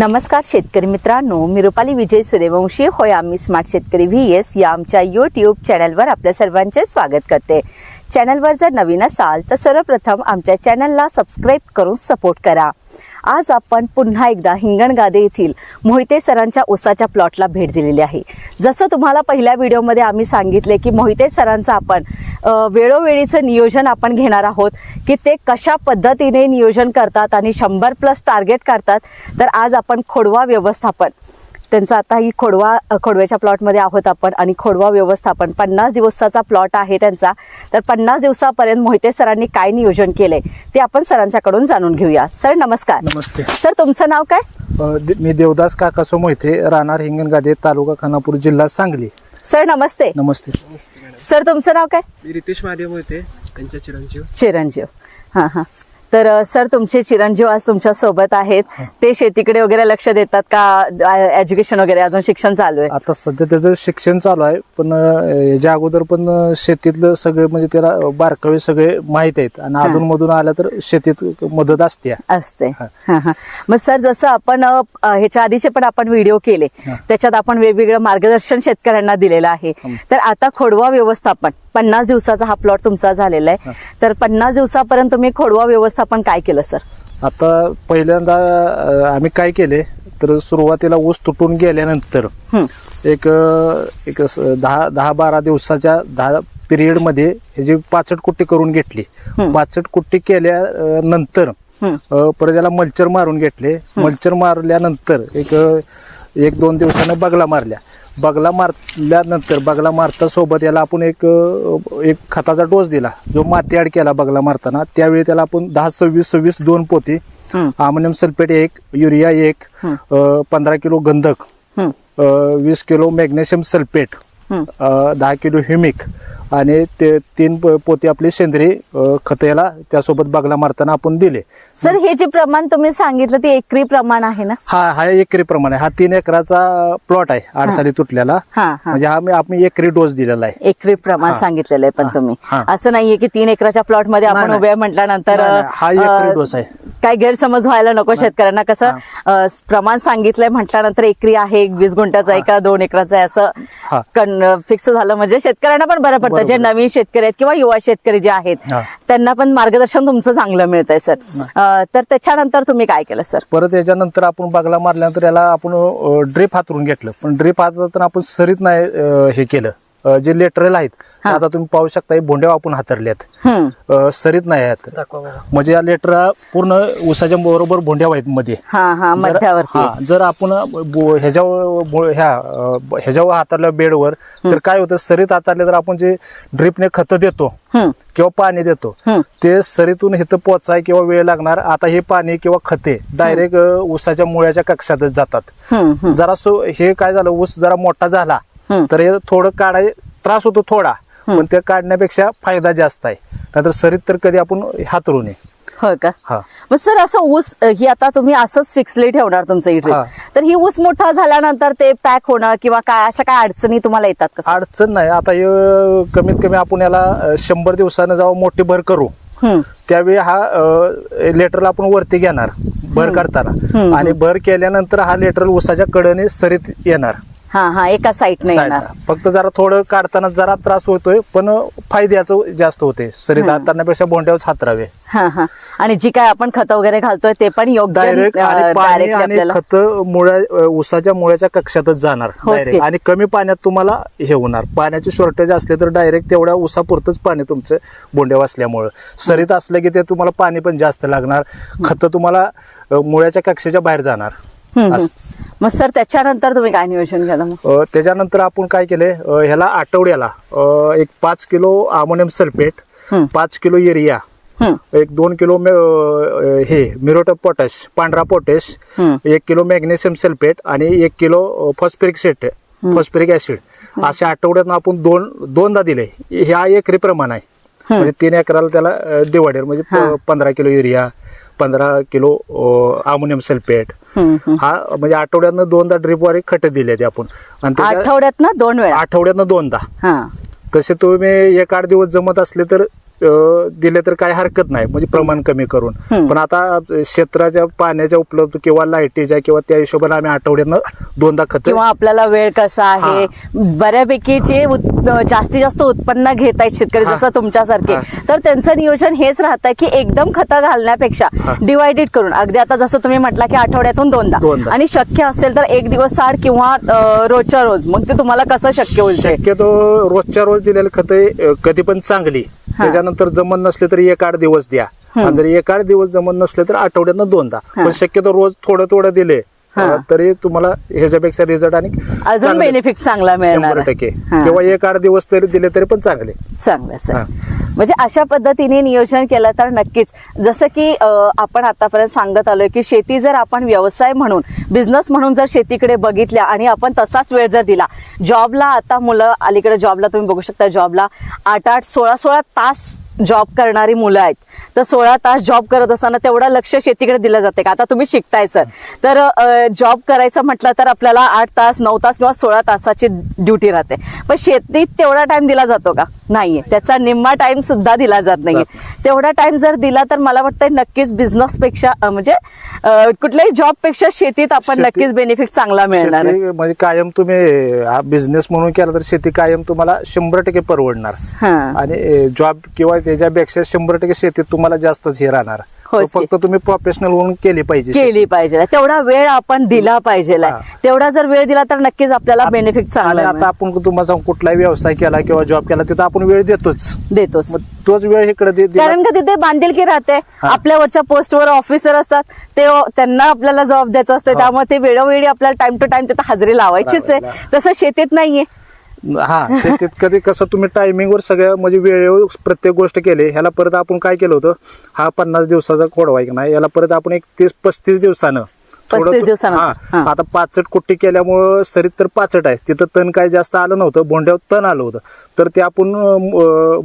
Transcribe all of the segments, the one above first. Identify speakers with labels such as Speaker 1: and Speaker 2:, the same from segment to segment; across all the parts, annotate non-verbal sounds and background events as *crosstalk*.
Speaker 1: नमस्कार शेतकरी मित्रांनो मी रुपाली विजय सूर्यवंशी. होय आम्ही स्मार्ट शेतकरी व्ही एस या आमच्या यूट्यूब चॅनलवर आपल्या सर्वांचे स्वागत करते. चॅनलवर जर नवीन असाल तर सर्वप्रथम आमच्या चॅनलला सबस्क्राईब करून सपोर्ट करा. आज आपण पुन्हा एकदा हिंगणगादे येथील मोहिते सरांच्या ओसाच्या प्लॉटला भेट दिलेली आहे. जसं तुम्हाला पहिल्या व्हिडिओमध्ये आम्ही सांगितले की मोहिते सरांचं आपण वेळोवेळीचं नियोजन आपण घेणार आहोत की ते कशा पद्धतीने नियोजन करतात आणि शंभर प्लस टार्गेट करतात तर आज आपण खोडवा व्यवस्थापन त्यांचं आता ही खोडवा खोडव्याच्या प्लॉटमध्ये आहोत आपण आणि खोडवा व्यवस्थापन. पन्नास दिवसाचा प्लॉट आहे त्यांचा. तर पन्नास दिवसापर्यंत मोहिते सरांनी काय नियोजन केलंय ते आपण सरांच्याकडून जाणून घेऊया. सर नमस्कार.
Speaker 2: नमस्ते.
Speaker 1: सर तुमचं नाव काय?
Speaker 2: मी देवदास काकासो मोहिते राहणार हिंगणगादे तालुका खानापूर जिल्हा सांगली.
Speaker 1: सर नमस्ते.
Speaker 2: नमस्ते.
Speaker 1: सर तुमचं नाव काय?
Speaker 3: मी रितेश महादेव होते त्यांच्या चिरंजीव.
Speaker 1: चिरंजीव. हां हां. तर सर तुमचे चिरंजीव आज तुमच्यासोबत आहेत. ते शेतीकडे वगैरे लक्ष देतात का? एज्युकेशन वगैरे अजून शिक्षण चालू आहे.
Speaker 2: आता सध्या त्याचं शिक्षण चालू आहे पण याच्या अगोदर पण शेतीतलं सगळे म्हणजे त्याला बारकावे सगळे माहीत आहेत. आणि अधून मधून आलं तर शेतीत मदत असते.
Speaker 1: असते. मग सर जसं आपण ह्याच्या आधीचे पण आपण व्हिडिओ केले. त्याच्यात आपण वेगवेगळं मार्गदर्शन शेतकऱ्यांना दिलेलं आहे. तर आता खोडवा व्यवस्थापन पन्नास दिवसाचा हा प्लॉट तुमचा झालेला आहे. तर पन्नास दिवसापर्यंत तुम्ही खोडवा व्यवस्थापन काय केलं सर?
Speaker 2: आता पहिल्यांदा अ, आम्ही काय केले तर सुरुवातीला ऊस तुटून गेल्यानंतर
Speaker 1: हं.
Speaker 2: एक अ, एक स- दहा दहा बारा दिवसाच्या दहा पिरियडमध्ये ह्याची पाचट कुट्टी करून घेतली. पाचट कुट्टी केल्या अ, नंतर
Speaker 1: हं.
Speaker 2: अ, परत याला मल्चर मारून घेतले. मल्चर मारल्यानंतर एक अ, एक दोन दिवसानं बगला मारल्या. बगला मारल्यानंतर बगला मारता सोबत याला आपण एक एक खताचा डोस दिला. जो माती ॲड केला बगला मारताना. त्यावेळी त्याला आपण दहा सव्वीस सव्वीस दोन पोती. अमोनियम सल्फेट एक युरिया एक पंधरा किलो गंधक वीस किलो मॅग्नेशियम सल्फेट दहा किलो ह्युमिक आणि ते तीन प- पोते आपले सेंद्रिय खत याला त्यासोबत बगला मारताना आपण दिले.
Speaker 1: सर हे जे प्रमाण तुम्ही सांगितलं ते एकरी प्रमाण आहे ना?
Speaker 2: हा हा एकरी प्रमाणे हा तीन एकराचा प्लॉट आहे आडसाली तुटलेला.
Speaker 1: हा, हा.
Speaker 2: म्हणजे हा मी आपण एकरी डोस दिलेला आहे.
Speaker 1: एकरी प्रमाण सांगितलेलं आहे पण तुम्ही.
Speaker 2: हा.
Speaker 1: असं नाहीये की तीन एकराच्या प्लॉटमध्ये आपण
Speaker 2: नाही,
Speaker 1: उभे आहे म्हटल्यानंतर
Speaker 2: नाही, नाही. हा एकरी
Speaker 1: अ,
Speaker 2: डोस आहे.
Speaker 1: काय गैरसमज व्हायला नको शेतकऱ्यांना. कसं अ, प्रमाण सांगितलंय म्हटल्यानंतर एकरी आहे वीस गुंठ्याचा आहे का दोन एकराचा आहे
Speaker 2: हा.
Speaker 1: असं फिक्स झालं. म्हणजे शेतकऱ्यांना पण बरं पडतं. जे नवीन शेतकरी आहेत किंवा युवा शेतकरी जे आहेत. त्यांना पण मार्गदर्शन तुमचं चांगलं मिळतंय सर. तर त्याच्यानंतर तुम्ही काय केलं सर?
Speaker 2: परत याच्यानंतर आपण बगला मारल्यानंतर याला आपण ड्रीप हातरून घेतलं. पण ड्रीप हातातून आपण सरीत नाही हे केलं. अ, जे लेटरल आहेत आता तुम्ही पाहू शकता हे भोंड्या आपण हातरल्यात
Speaker 1: हम्म.
Speaker 2: अ, सरीत नाही आहेत. म्हणजे या लेटर पूर्ण उसाच्या बरोबर भोंड्या आहेत मध्ये.
Speaker 1: हा हा
Speaker 2: जर-
Speaker 1: मध्यावरती.
Speaker 2: हा, जर आपण बो- ह्याच्यावर बो- ह्या अ, ह्याच्यावर हातारल्या बेडवर तर काय होतं सरीत हातारले तर आपण जे ड्रिपने खत देतो
Speaker 1: हम्म.
Speaker 2: किंवा पाणी देतो
Speaker 1: हम्म.
Speaker 2: ते सरीतून इथं पोचाय किंवा वेळ लागणार. आता हे पाणी किंवा खते डायरेक्ट उसाच्या मुळ्याच्या कक्षातच जातात.
Speaker 1: हम्म हम्म.
Speaker 2: जरा सो हे काय झालं ऊस जरा मोठा झाला. तर हे थोडं काढाय त्रास होतो थोडा पण ते काढण्यापेक्षा फायदा जास्त आहे. नाहीतर सरीत तर कधी आपण हातरू नये
Speaker 1: होय का?
Speaker 2: हा.
Speaker 1: मग सर असं ऊस ही आता तुम्ही असंच फिक्सली ठेवणार तुमचं इथे.
Speaker 2: हा.
Speaker 1: तर ही ऊस मोठा झाल्यानंतर ते पॅक होणं किंवा काय अशा काय अडचणी तुम्हाला येतात का?
Speaker 2: अडचण नाही. आता हे कमीत कमी आपण याला शंभर दिवसानं जेव्हा मोठी भर करू. त्यावेळी हा लेटरला आपण वरती घेणार भर करताना. आणि भर केल्यानंतर हा लेटर उसाच्या कडने सरीत येणार.
Speaker 1: हा हा एका साईडने येणार.
Speaker 2: साईडला. फक्त जरा थोडं काढताना जरा त्रास होतोय पण फायद्याचं जास्त होते. सरीत हाताळण्यापेक्षा भोंड्यावर हातरावे
Speaker 1: हा हा. आणि जी काय आपण खत वगैरे घालतोय ते पण योग्य
Speaker 2: डायरेक्ट
Speaker 1: अ,
Speaker 2: आणि पाणी
Speaker 1: directly
Speaker 2: आणि
Speaker 1: आपल्याला
Speaker 2: खत मुळ्या उसाच्या मुळ्याच्या कक्षातच जाणार
Speaker 1: होच.
Speaker 2: आणि कमी पाण्यात तुम्हाला हे होणार. पाण्याचे शॉर्टेज असले तर डायरेक्ट तेवढ्या उसापुरतच पाणी तुमचं बोंड्या असल्यामुळं. सरीत असलं की ते तुम्हाला पाणी पण जास्त लागणार. खत तुम्हाला अ, मुळ्याच्या कक्षेच्या बाहेर जाणार.
Speaker 1: हम्म,
Speaker 2: असं.
Speaker 1: मग सर त्याच्यानंतर तुम्ही काय नियोजन केलं मग?
Speaker 2: अ, त्याच्यानंतर आपण काय केले ह्याला आठवड्याला अ, एक पाच किलो अमोनियम सल्फेट. पाच किलो युरिया एक दोन किलो मे- अ, हे मिरोट पोटॅश पांढरा पोटॅश. एक किलो मॅग्नेशियम सल्फेट आणि एक किलो फॉस्फरिक सेट फॉस्फरिक ऍसिड. अशा आठवड्यात आपण दोन दोनदा दिले. ह्या एकरी प्रमाण आहे. म्हणजे तीन एकराला त्याला डिवायडेड म्हणजे प- पंधरा किलो युरिया पंधरा किलो अमोनियम सल्फेट. हा म्हणजे आठवड्यातनं दोनदा ड्रिपवारे खत दिले ते आपण. आणि त्याच्या-
Speaker 1: आठवड्यात ना दोन वेळा?
Speaker 2: आठवड्यातनं दोनदा.
Speaker 1: हा.
Speaker 2: तसे तुम्ही एक आठ दिवस जमत असले तर दिले तर काही हरकत नाही. म्हणजे प्रमाण कमी करून. पण आता क्षेत्राच्या पाण्याच्या उपलब्ध किंवा लाईटीच्या किंवा त्या हिशोबाने आम्ही आठवड्यानं दोनदा खत
Speaker 1: किंवा आपल्याला वेळ कसा आहे? बऱ्यापैकी जे जास्तीत जास्त उत्पन्न घेत आहेत शेतकरी. जसं तुमच्यासारखे. तर त्यांचं नियोजन हेच राहतं की एकदम खतं घालण्यापेक्षा. डिवायडेड करून. अगदी आता जसं तुम्ही म्हटला की आठवड्यातून दोनदा. आणि शक्य असेल तर एक दिवस आड किंवा रोजच्या रोज. मग ते तुम्हाला कसं शक्य होईल
Speaker 2: शक्यतो रोजच्या रोज दिलेले खत कधी पण चांगली. त्याच्यानंतर जमत नसले तर एक आठ दिवस द्या. आणि जर एक आठ दिवस जमत नसले तर आठवड्यानं दोनदा. पण शक्यतो रोज थोडं थोडं दिले तरी तुम्हाला ह्याच्यापेक्षा रिझल्ट आणि
Speaker 1: अजून
Speaker 2: चांगले-
Speaker 1: बेनिफिट चांगला मिळणार
Speaker 2: शंभर
Speaker 1: आहे.
Speaker 2: टक्के
Speaker 1: हा.
Speaker 2: किंवा एक आठ दिवस तरी दिले तरी पण चांगले
Speaker 1: चांगलं सर
Speaker 2: हा.
Speaker 1: म्हणजे अशा पद्धतीने नियोजन केलं तर नक्कीच जसं की अं, आपण आतापर्यंत सांगत आलोय की शेती जर आपण व्यवसाय म्हणून बिझनेस म्हणून जर शेतीकडे बघितल्या आणि आपण तसाच वेळ जर दिला जॉबला आता मुलं अलीकडे जॉबला तुम्ही बघू शकता जॉबला आठ आठ सोळा सोळा तास जॉब करणारी मुलं आहेत. तर सोळा तास जॉब करत असताना तेवढं लक्ष शेतीकडे दिलं जाते का? आता तुम्ही शिकताय सर तर जॉब करायचं म्हटलं तर आपल्याला आठ तास नऊ तास किंवा सोळा तासाची ड्युटी राहते. पण शेतीत तेवढा टाइम दिला जातो का? नाहीये. त्याचा निम्मा टाइम सुद्धा दिला जात नाहीये. तेवढा टाइम जर दिला तर मला वाटतं नक्कीच बिझनेस पेक्षा म्हणजे कुठल्याही जॉबपेक्षा शेतीत आपण नक्कीच बेनिफिट चांगला मिळणार
Speaker 2: म्हणजे कायम तुम्ही हा बिझनेस म्हणून केला तर शेती कायम तुम्हाला शंभर टक्के परवडणार. आणि जॉब किंवा त्याच्यापेक्षा शंभर टक्के शेतीत तुम्हाला जास्तच हे राहणार.
Speaker 1: की.
Speaker 2: फक्त तुम्ही प्रोफेशनल म्हणून केली पाहिजे.
Speaker 1: केली पाहिजे. तेवढा वेळ आपण दिला पाहिजे
Speaker 2: हा.
Speaker 1: तेवढा जर वेळ दिला तर नक्कीच आपल्याला बेनिफिट चांगला
Speaker 2: आता. आपण तुम्हाला सांगू कुठलाही व्यवसाय केला किंवा जॉब केला तिथं आपण वेळ देतोच.
Speaker 1: देतोच.
Speaker 2: तोच वेळ इकडे
Speaker 1: कारण का तिथे बांधिलकी राहते. आपल्यावरच्या पोस्टवर ऑफिसर असतात. ते त्यांना आपल्याला जबाब द्यायचा असते. त्यामुळे ते वेळोवेळी आपल्याला टाइम टू टाइम तिथे हजेरी लावायचीच आहे. तसं शेतीत नाहीये.
Speaker 2: हा शेतीत *laughs* कधी कसं तुम्ही टायमिंगवर सगळ्या म्हणजे वेळेवर प्रत्येक गोष्ट केली ह्याला परत आपण काय केलं होतं? हा पन्नास दिवसाचा आहे का नाही? याला परत आपण एक तीस पस्तीस दिवसानं थोडं
Speaker 1: 35
Speaker 2: तो-
Speaker 1: दिवसानं.
Speaker 2: हा. आता पाचट कुट्टी केल्यामुळं सरीत तर पाचट आहे. तिथं तण काय जास्त आलं नव्हतं भोंड्यावर तण आलं होतं. तर ते आपण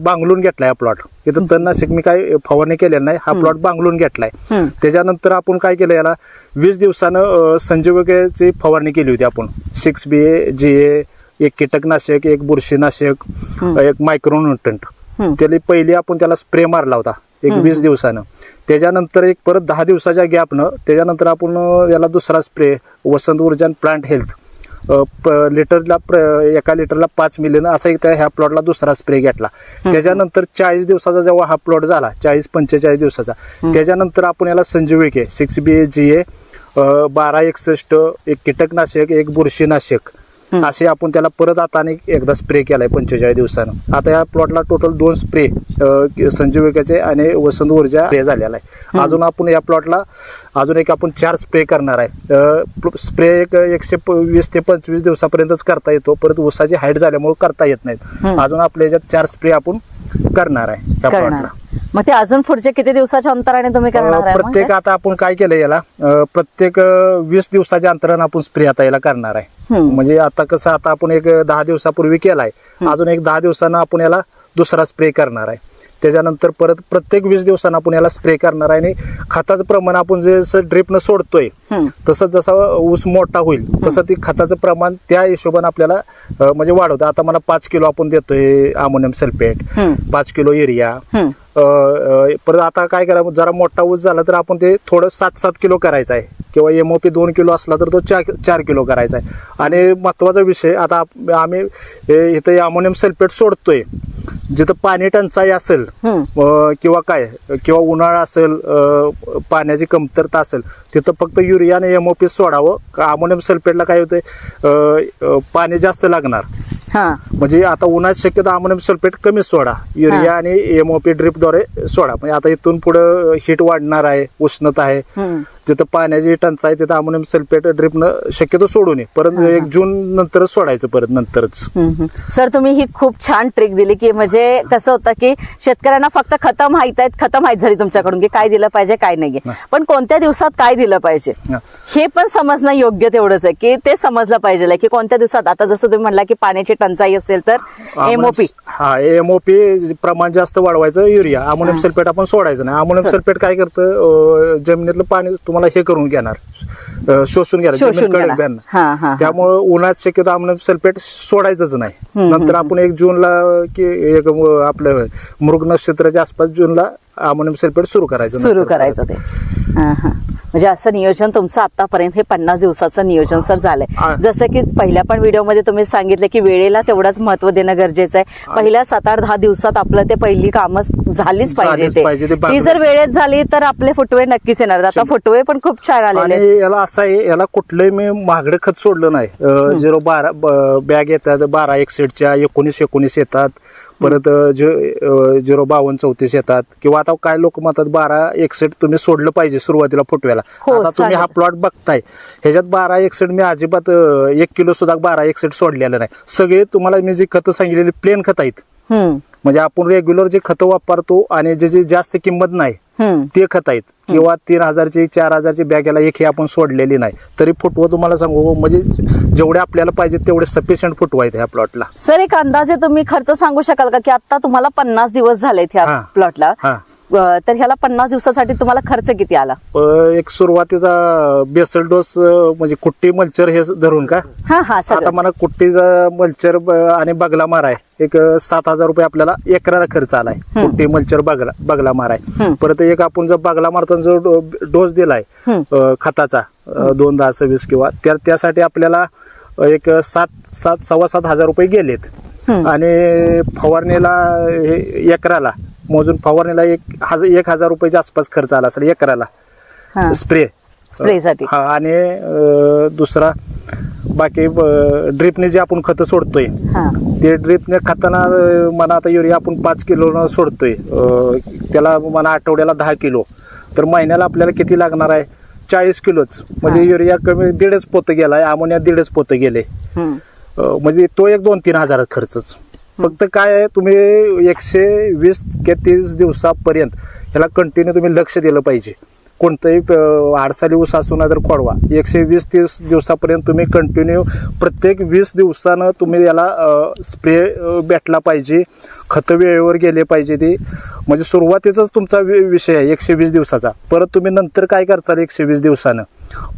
Speaker 2: बांगलून घेतलाय हा प्लॉट इथं तणनाशक मी काय फवारणी केलेलं नाही हा प्लॉट बांगलून घेतलाय. त्याच्यानंतर आपण काय केलं याला वीस दिवसानं संजीवकेची फवारणी केली होती आपण. सिक्स बी ए जी ए एक कीटकनाशक एक बुरशीनाशक एक मायक्रोन्युट्रंट
Speaker 1: हम्म.
Speaker 2: त्याला पहिली आपण त्याला स्प्रे मारला होता एक वीस दिवसानं. त्याच्यानंतर एक परत दहा दिवसाच्या गॅपनं त्याच्यानंतर आपण याला दुसरा स्प्रे वसंत ऊर्जा प्लांट हेल्थ लिटरला एका लिटरला पाच मिलियन असा एक त्या ह्या प्लॉटला दुसरा स्प्रे घेतला. त्याच्यानंतर चाळीस दिवसाचा जेव्हा हा प्लॉट झाला चाळीस पंचेचाळीस दिवसाचा त्याच्यानंतर आपण याला संजीविके सिक्स बी ए जी ए बारा एकसष्ट एक कीटकनाशक एक बुरशीनाशक असे आपण त्याला परत आता आणि एकदा स्प्रे केलाय पंचेचाळीस दिवसानं. आता या प्लॉटला टोटल दोन स्प्रे संजीविकाचे आणि वसंत ऊर्जा स्प्रे झालेला आहे. अजून आपण या प्लॉटला अजून एक आपण चार स्प्रे करणार आहे. स्प्रे एक एकशे वीस ते पंचवीस दिवसापर्यंतच करता येतो परत ऊसाची हाईट झाल्यामुळे करता येत नाहीत. अजून आपल्या याच्यात चार स्प्रे आपण करणार आहे या
Speaker 1: करणार.
Speaker 2: प्लॉटला
Speaker 1: मग ते अजून पुढचे किती दिवसाच्या अंतराने तुम्ही करणार
Speaker 2: प्रत्येक? आता आपण काय केलंय याला? प्रत्येक वीस दिवसाच्या अंतरानं आपण स्प्रे आता याला करणार आहे. म्हणजे आता कसं आता आपण एक दहा दिवसापूर्वी केलाय. अजून एक दहा दिवसानं आपण याला दुसरा स्प्रे करणार आहे. त्याच्यानंतर परत प्रत्येक वीस दिवसानं आपण याला स्प्रे करणार आहे. आणि खताचं प्रमाण आपण जसं ड्रिपनं सोडतोय. तसं जसा ऊस मोठा होईल तसं ती खताचं प्रमाण त्या हिशोबाने आपल्याला म्हणजे वाढवतं. आता मला पाच किलो आपण देतोय अमोनियम सल्फेट. पाच किलो युरिया. परत आता काय करा जरा मोठा ऊस झाला तर आपण ते थोडं सात सात किलो करायचं आहे. किंवा एमओपी दोन किलो असला तर तो चार चार किलो करायचा आहे. आणि महत्त्वाचा विषय आता आम्ही इथं अमोनियम सल्फेट सोडतोय. जिथं पाणी टंचाई असेल. अ, किंवा काय किंवा उन्हाळा असेल अ, पाण्याची कमतरता असेल तिथं फक्त युरिया आणि एमओपी सोडावं. अमोनियम सल्फेटला काय होतंय? अ, अ, पाणी जास्त लागणार.
Speaker 1: हा.
Speaker 2: म्हणजे आता उन्हात शक्यतो अमोनियम सल्फेट कमी सोडा. युरिया आणि एमओपी ड्रिपद्वारे सोडा. म्हणजे आता इथून पुढे हीट वाढणार आहे उष्णता आहे.
Speaker 1: हम्म.
Speaker 2: जिथं पाण्याची टंचाई तिथं अमोनियम सल्फेट ड्रिपनं शक्यतो सोडू नये परत एक जून नंतरच सोडायचं परत नंतरच.
Speaker 1: सर तुम्ही ही खूप छान ट्रिक दिली की म्हणजे कसं होतं की शेतकऱ्यांना फक्त खतं माहीत आहेत खतं माहीत झाली तुमच्याकडून की काय दिलं पाहिजे काय नाही. पण कोणत्या दिवसात काय दिलं पाहिजे?
Speaker 2: हा.
Speaker 1: पण समजणं योग्य तेवढंच आहे की ते समजलं पाहिजे की कोणत्या दिवसात. आता जसं तुम्ही म्हणला की पाण्याची टंचाई असेल तर एमओपी
Speaker 2: हा एमओपी प्रमाण जास्त वाढवायचं युरिया. अमोनियम सल्फेट आपण सोडायचं नाही. अमोनियम. सल्फेट काय करतं? जमिनीतलं पाणी तुम्हाला हे करून घेणार अं, शोषून घेणार
Speaker 1: शोषून
Speaker 2: जमीन कडक
Speaker 1: घेणार.
Speaker 2: घेणार.
Speaker 1: हा, हा, हा.
Speaker 2: त्यामुळे उन्हात शक्यतो अमोनियम सल्फेट सोडायचंच नाही नंतर आपण एक जूनला की एक म- आपलं मृग नक्षत्राच्या आसपास जूनला अमोनियम सल्फेट सुरू करायचं
Speaker 1: सुरू
Speaker 2: नंतर.
Speaker 1: करायचं ते. हा, हा. म्हणजे असं नियोजन तुमचं आतापर्यंत हे पन्नास दिवसाचं नियोजन सर झालंय. जसं की पहिल्या पण व्हिडिओमध्ये तुम्ही सांगितलं की वेळेला तेवढाच महत्त्व देणं गरजेचं आहे. पहिल्या सात आठ दहा दिवसात आपलं ते पहिली कामं झालीच पाहिजे
Speaker 2: झालीच पाहिजे, ते
Speaker 1: ती जर
Speaker 2: बांधूनच.
Speaker 1: वेळेत झाली तर आपले फुटवे नक्कीच येणार आता फुटवे पण खूप छान आलेले आहेत.
Speaker 2: आणि याला असं आहे याला कुठलंही मी महागडं खत सोडलं नाही. झिरो बारा बॅग येतात बारा एकसष्टच्या एकोणीस एकोणीस येतात. परत अं, झिरो बावन्न चौतीस येतात. किंवा आता काय लोक म्हणतात बारा एकसष्ट तुम्ही सोडलं पाहिजे सुरुवातीला फुटव्याला.
Speaker 1: हो,
Speaker 2: आता तुम्ही हा. प्लॉट बघताय. ह्याच्यात बारा एकसष्ट मी अजिबात एक किलो सुद्धा बारा एकसष्ट सोडलेलं नाही. सगळे तुम्हाला मी जी खतं सांगितलेली प्लेन खत आहेत. म्हणजे आपण रेग्युलर जे खतं वापरतो आणि जे जे जास्त किंमत नाही ते खत आहेत. किंवा तीन हजारची चार हजारची बॅग याला एक हे आपण सोडलेली नाही. तरी फुटवं तुम्हाला सांगू म्हणजे जेवढे आपल्याला पाहिजे तेवढे सफिशियंट फुटवा आहेत ह्या प्लॉटला
Speaker 1: सर एक अंदाजे तुम्ही खर्च सांगू शकाल का की आता तुम्हाला पन्नास दिवस झालेत ह्या
Speaker 2: हा.
Speaker 1: प्लॉटला
Speaker 2: हा.
Speaker 1: तर ह्याला पन्नास दिवसासाठी तुम्हाला खर्च किती आला?
Speaker 2: एक सुरुवातीचा बेसल डोस म्हणजे कुट्टी मल्चर हे धरून का?
Speaker 1: हा हा
Speaker 2: आता मला कुट्टीचा मल्चर आणि बगला माराय. एक सात हजार रुपये आपल्याला एकराला खर्च आलाय. कुट्टी मल्चर बगला बगला माराय. परत एक आपण जर बगला मारताना जो डोस दिलाय खताचा दोन दहा सव्वीस किंवा त्या त्यासाठी आपल्याला एक सात सात सव्वा सात हजार रुपये गेलेत. आणि फवारणीला हे एकराला मोजून फवारणीला एक हजार एक हजार रुपयाच्या आसपास खर्च आला असेल एकराला. स्प्रे.
Speaker 1: स्प्रेसाठी.
Speaker 2: हा आणि अ, दुसरा बाकी ड्रिपने जे आपण खतं सोडतोय
Speaker 1: हा.
Speaker 2: ते ड्रिपने खाताना अ, मला आता युरिया आपण पाच किलो सोडतोय. अ, त्याला मला आठवड्याला दहा किलो. तर महिन्याला आपल्याला किती लागणार आहे? चाळीस किलोच. म्हणजे युरिया कमी दीडच पोतं गेलाय अमोनिया दीडच पोतं गेले.
Speaker 1: हम्म.
Speaker 2: अ, म्हणजे तो एक दोन तीन हजार खर्चच. फक्त काय आहे तुम्ही एकशे वीस के तीस दिवसापर्यंत ह्याला कंटिन्यू तुम्ही लक्ष दिलं पाहिजे. कोणतंही आडसाली ऊस असू ना तर खोडवा. एकशे वीस तीस दिवसापर्यंत तुम्ही कंटिन्यू प्रत्येक वीस दिवसानं तुम्ही याला स्प्रे भेटला पाहिजे. खतं वेळेवर गेले पाहिजे ते. म्हणजे सुरुवातीचाच तुमचा विषय आहे एकशे वीस दिवसाचा. परत तुम्ही नंतर काय करचाल एकशे वीस दिवसानं?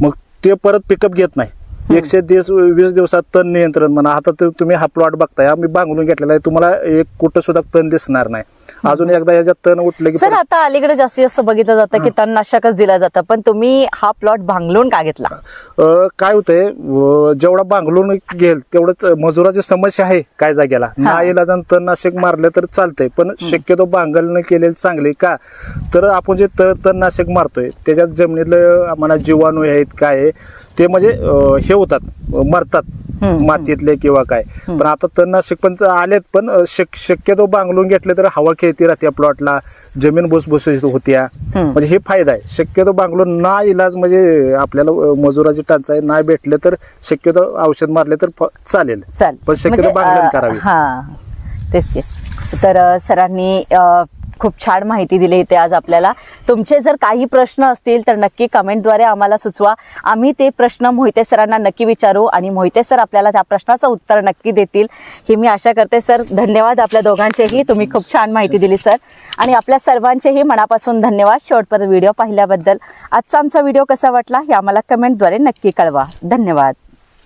Speaker 2: मग ते परत पिकअप घेत नाही. एकशे दिवस वीस दिवसात तण नियंत्रण म्हणा. आता तुम्ही हा प्लॉट बघताय आम्ही बांगलून घेतलेला आहे. तुम्हाला एक कुठं सुद्धा तण दिसणार नाही. *laughs* अजून एकदा याच्यात तण उठलं की
Speaker 1: सर आता अलीकडे जास्तीत जास्त बघितलं जातं की तणनाशकच दिलं जातं पण तुम्ही हा प्लॉट भांगलून का घेतला?
Speaker 2: अ, काय होतंय जेवढा बांगलून घेईल तेवढंच मजुराची समस्या आहे काय जागेला. ना इलाजान तणनाशक मारलं तर चालतंय पण शक्यतो बांगलनं केलेलं चांगले का? तर आपण जे त- तणनाशक मारतोय त्याच्यात जमिनीतलं आम्हाला जीवाणू आहेत काय आहे, ते म्हणजे अ, हे होतात मरतात. मातीतले किंवा काय. पण आता तणनाशक पण आलेत पण शक्यतो बांगलून घेतले तर हवा खेळती राहते प्लॉटला जमीन भुसभुशीत होत्या. म्हणजे हे फायदा आहे. शक्यतो बांगलून ना इलाज म्हणजे आपल्याला मजुराची टंचाई नाही भेटले तर शक्यतो औषध मारले तर चालेल.
Speaker 1: चाल
Speaker 2: पण शक्यतो बांगलन करावी.
Speaker 1: तेच की. तर सरांनी खूप छान माहिती दिली इथे आज आपल्याला. तुमचे जर काही प्रश्न असतील तर नक्की कमेंटद्वारे आम्हाला सुचवा. आम्ही ते प्रश्न मोहिते सरांना नक्की विचारू आणि मोहिते सर आपल्याला त्या प्रश्नाचं उत्तर नक्की देतील. ही मी आशा करते सर धन्यवाद आपल्या दोघांचेही. तुम्ही खूप छान माहिती दिली सर. आणि आपल्या सर्वांचेही मनापासून धन्यवाद शेवटपर्यंत व्हिडिओ पाहिल्याबद्दल. आजचा आमचा व्हिडिओ कसा वाटला हे आम्हाला कमेंटद्वारे नक्की कळवा. धन्यवाद.